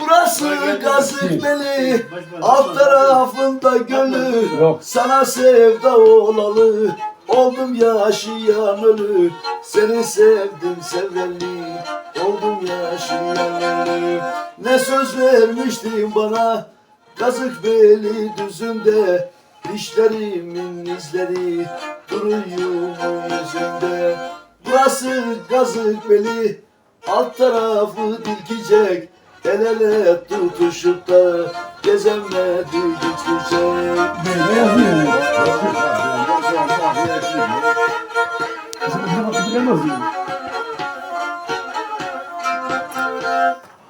Burası Gazikmeli Alt tarafında gölü. Sana sevda olalı Oldum yaşayan ölü. Seni sevdim seveli Oldum yaşayan ölü. Ne söz vermiştin bana Kazıkbeli düzünde. Dişlerimin izleri Duruyor yüzünde. Burası Kazıkbeli Alt tarafı dilkicek El ele tutuşup da Gezemedi yazıyor? Bilemez miyim?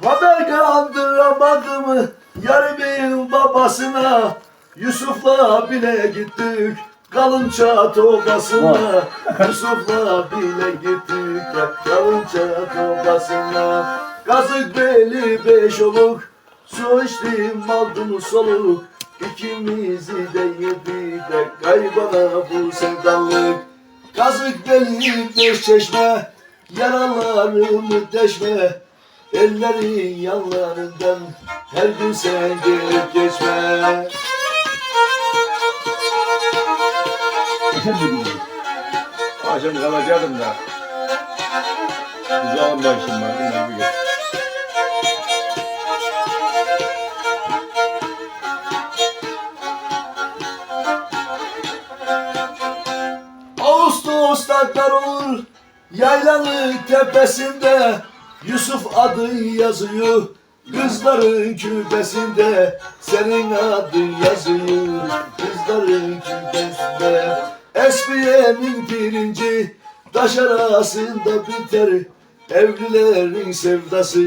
Haber kandıramadım Yarimin babasına Yusuf'la bile gittik Kalınça tobasına Yusuf'la bile gittik Kalınça tobasına Kazık beli beş oluk Su içtim aldım soluk İkimizi de yedi de Kaybana bu sevdalık Kazık beli beş çeşme Yaralarımı deşme Ellerin yanlarından Her gün sen gelip geçme. Akşam kalacaktım da. Uzağım başım var. Bunlar kar olur Yaylanın tepesinde. Yusuf adı yazıyor Kızların küpesinde. Senin adın yazıyor Kızların küpesinde. Esmiye'nin pirinci Taş arasında biter. Evlilerin sevdası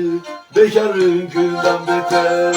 Bekarın günden beter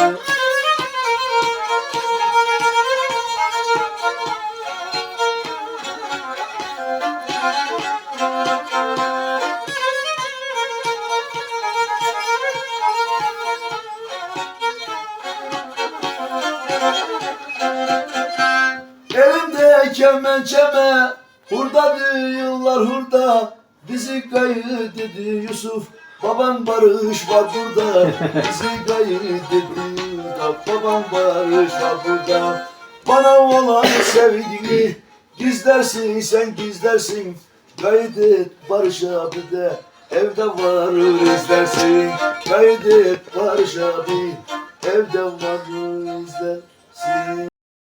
Elimde kemençeme Hurda yıllar hurda. Bizi kayıt dedi Yusuf Baban barış var burada. Bizi kayıt dedi Baban barış var burada. Bana olan sevgini Gizlersin sen gizlersin Kaydet Barış abi de Evde varır izlersin Kaydet Barış abi Evde varır izlersin